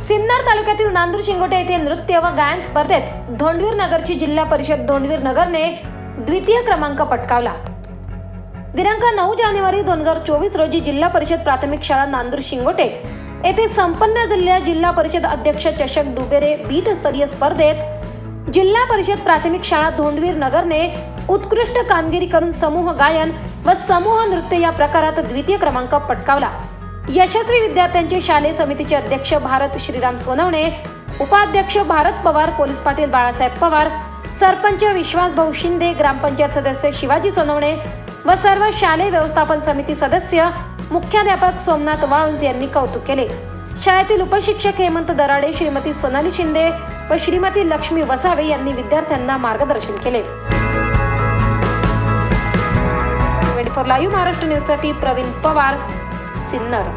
सिन्नर तालुक्यातील नांदूर शिंगोटे येथे नृत्य व गायन स्पर्धेत धोंडवीर नगरची जिल्हा परिषद धोंडवीर नगरने द्वितीय क्रमांक पटकावला. दिनांक नऊ जानेवारी दोन हजार चोवीस रोजी जिल्हा परिषद प्राथमिक शाळा नांदूर शिंगोटे येथे संपन्न झालेल्या जिल्हा परिषद अध्यक्ष चषक डुबेरे बीटस्तरीय स्पर्धेत जिल्हा परिषद प्राथमिक शाळा धोंडवीर नगरने उत्कृष्ट कामगिरी करून समूह गायन व समूह नृत्य या प्रकारात द्वितीय क्रमांक पटकावला. यशस्वी विद्यार्थ्यांचे शालेय समितीचे अध्यक्ष भारत श्रीराम सोनवणे उपाध्यक्ष भारत पवार पोलीस पाटील बाळासाहेब पवार सरपंच विश्वास भाऊ शिंदे ग्रामपंचायत सदस्य शिवाजी सोनवणे व सर्व शालेय व्यवस्थापन समिती सदस्य मुख्याध्यापक सोमनाथ वाळुंज यांनी कौतुक केले. शाळेतील उपशिक्षक हेमंत दराडे श्रीमती सोनाली शिंदे व श्रीमती लक्ष्मी वसावे यांनी विद्यार्थ्यांना मार्गदर्शन केले. ट्वेंटी फोर लाईव्ह महाराष्ट्र न्यूजसाठी प्रवीण पवार. సిన్నరు